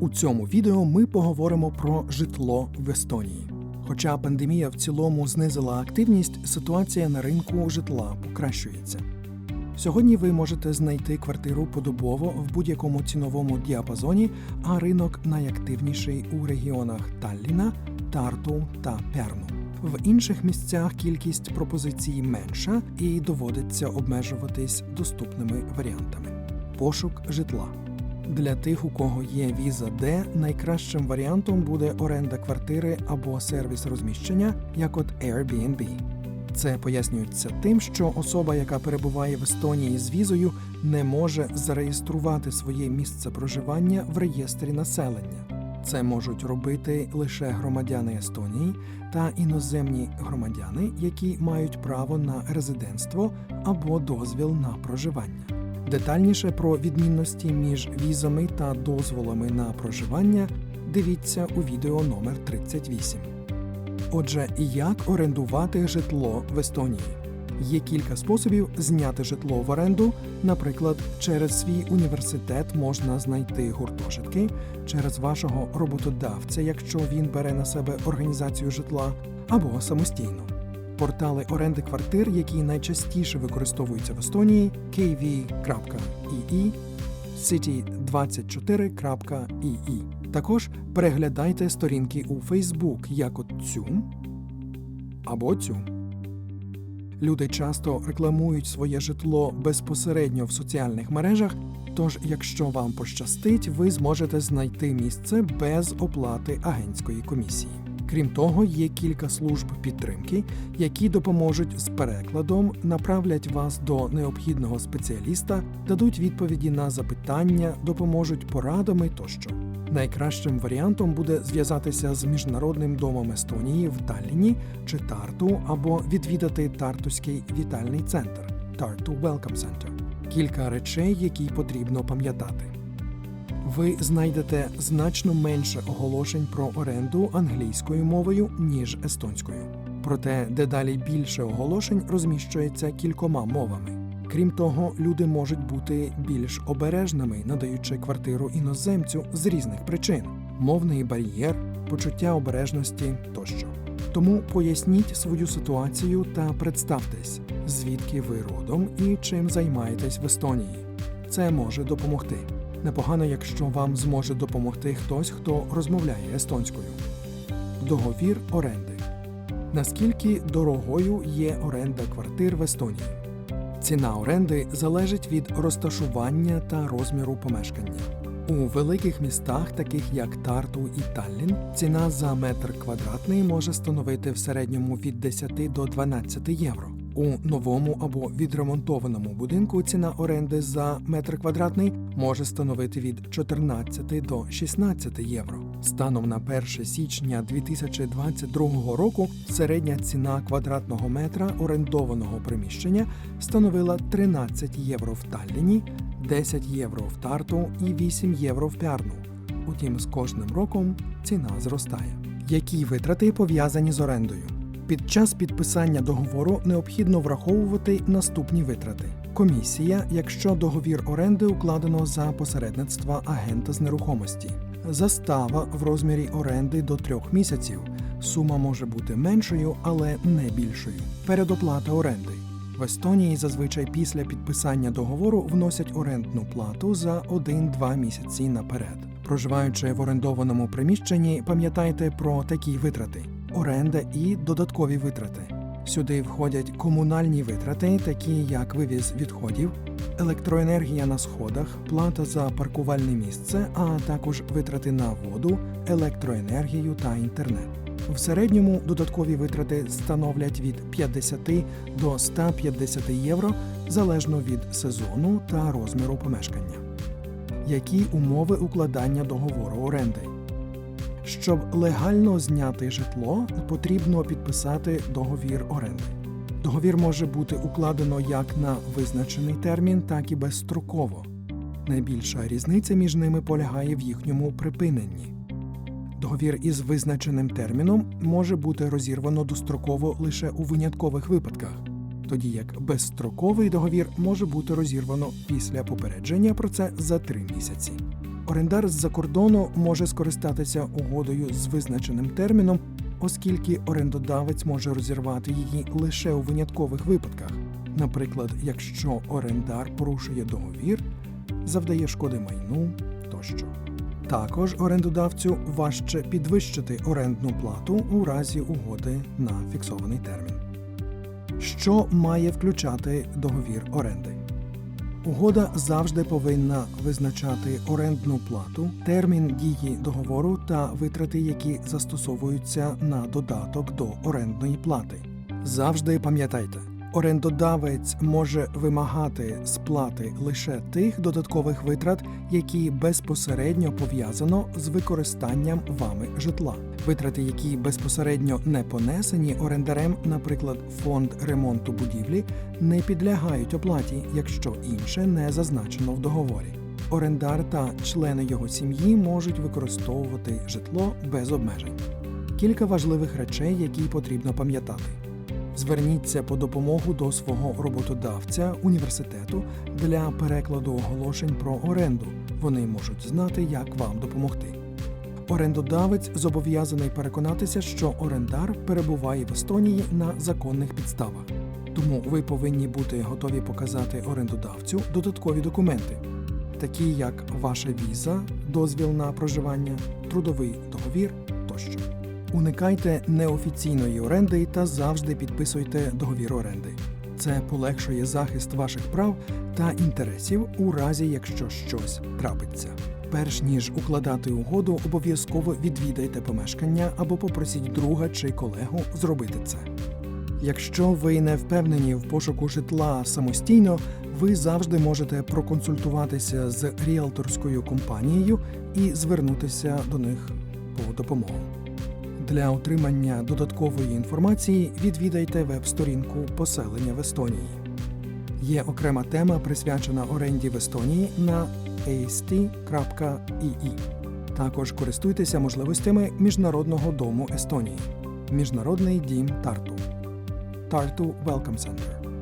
У цьому відео ми поговоримо про житло в Естонії. Хоча пандемія в цілому знизила активність, ситуація на ринку житла покращується. Сьогодні ви можете знайти квартиру подобово в будь-якому ціновому діапазоні, а ринок найактивніший у регіонах Талліна, Тарту та Перну. В інших місцях кількість пропозицій менша і доводиться обмежуватись доступними варіантами. Пошук житла. Для тих, у кого є віза Д, найкращим варіантом буде оренда квартири або сервіс розміщення, як от Airbnb. Це пояснюється тим, що особа, яка перебуває в Естонії з візою, не може зареєструвати своє місце проживання в реєстрі населення. Це можуть робити лише громадяни Естонії та іноземні громадяни, які мають право на резидентство або дозвіл на проживання. Детальніше про відмінності між візами та дозволами на проживання дивіться у відео номер 38. Отже, як орендувати житло в Естонії? Є кілька способів зняти житло в оренду. Наприклад, через свій університет можна знайти гуртожитки, через вашого роботодавця, якщо він бере на себе організацію житла, або самостійно. Портали оренди квартир, які найчастіше використовуються в Естонії, kv.ii, city24.ii. Також переглядайте сторінки у Facebook, як от цю або цю. Люди часто рекламують своє житло безпосередньо в соціальних мережах. Тож, якщо вам пощастить, ви зможете знайти місце без оплати агентської комісії. Крім того, є кілька служб підтримки, які допоможуть з перекладом, направлять вас до необхідного спеціаліста, дадуть відповіді на запитання, допоможуть порадами тощо. Найкращим варіантом буде зв'язатися з міжнародним домом Естонії в Талліні чи Тарту або відвідати Тартуський вітальний центр Tartu Welcome Center. Кілька речей, які потрібно пам'ятати. Ви знайдете значно менше оголошень про оренду англійською мовою, ніж естонською. Проте дедалі більше оголошень розміщується кількома мовами. Крім того, люди можуть бути більш обережними, надаючи квартиру іноземцю з різних причин: мовний бар'єр, почуття обережності тощо. Тому поясніть свою ситуацію та представтесь, звідки ви родом і чим займаєтесь в Естонії. Це може допомогти. Непогано, якщо вам зможе допомогти хтось, хто розмовляє естонською. Договір оренди. Наскільки дорогою є оренда квартир в Естонії? Ціна оренди залежить від розташування та розміру помешкання. У великих містах, таких як Тарту і Таллін, ціна за метр квадратний може становити в середньому від 10 до 12 євро. У новому або відремонтованому будинку ціна оренди за метр квадратний може становити від 14 до 16 євро. Станом на 1 січня 2022 року середня ціна квадратного метра орендованого приміщення становила 13 євро в Талліні, 10 євро в Тарту і 8 євро в Пярну. Утім, з кожним роком ціна зростає. Які витрати пов'язані з орендою? Під час підписання договору необхідно враховувати наступні витрати: комісія, якщо договір оренди укладено за посередництва агента з нерухомості, застава в розмірі оренди до трьох місяців. Сума може бути меншою, але не більшою. Передоплата оренди. В Естонії зазвичай після підписання договору вносять орендну плату за 1-2 місяці наперед. Проживаючи в орендованому приміщенні, пам'ятайте про такі витрати оренда і додаткові витрати. Сюди входять комунальні витрати, такі як вивіз відходів, електроенергія на сходах, плата за паркувальне місце, а також витрати на воду, електроенергію та інтернет. В середньому додаткові витрати становлять від 50 до 150 євро залежно від сезону та розміру помешкання. Які умови укладання договору оренди? Щоб легально зняти житло, потрібно підписати договір оренди. Договір може бути укладено як на визначений термін, так і безстроково. Найбільша різниця між ними полягає в їхньому припиненні. Договір із визначеним терміном може бути розірвано достроково лише у виняткових випадках, тоді як безстроковий договір може бути розірвано після попередження про це за три місяці. Орендар з-за кордону може скористатися угодою з визначеним терміном, оскільки орендодавець може розірвати її лише у виняткових випадках. Наприклад, якщо орендар порушує договір, завдає шкоди майну тощо. Також орендодавцю важче підвищити орендну плату у разі угоди на фіксований термін. Що має включати договір оренди? Угода завжди повинна визначати орендну плату, термін дії договору та витрати, які застосовуються на додаток до орендної плати. Завжди пам'ятайте, орендодавець може вимагати сплати лише тих додаткових витрат, які безпосередньо пов'язано з використанням вами житла. Витрати, які безпосередньо не понесені орендарем, наприклад, фонд ремонту будівлі, не підлягають оплаті, якщо інше не зазначено в договорі. Орендар та члени його сім'ї можуть використовувати житло без обмежень. Кілька важливих речей, які потрібно пам'ятати. Зверніться по допомогу до свого роботодавця університету для перекладу оголошень про оренду. Вони можуть знати, як вам допомогти. Орендодавець зобов'язаний переконатися, що орендар перебуває в Естонії на законних підставах. Тому ви повинні бути готові показати орендодавцю додаткові документи, такі як ваша віза, дозвіл на проживання, трудовий договір тощо. Уникайте неофіційної оренди та завжди підписуйте договір оренди. Це полегшує захист ваших прав та інтересів у разі, якщо щось трапиться. Перш ніж укладати угоду, обов'язково відвідайте помешкання або попросіть друга чи колегу зробити це. Якщо ви не впевнені в пошуку житла самостійно, ви завжди можете проконсультуватися з ріелторською компанією і звернутися до них по допомогу. Для отримання додаткової інформації відвідайте веб-сторінку поселення в Естонії. Є окрема тема, присвячена оренді в Естонії на ast.ee. Також користуйтеся можливостями Міжнародного дому Естонії. Міжнародний дім Тарту. Тарту Welcome Center.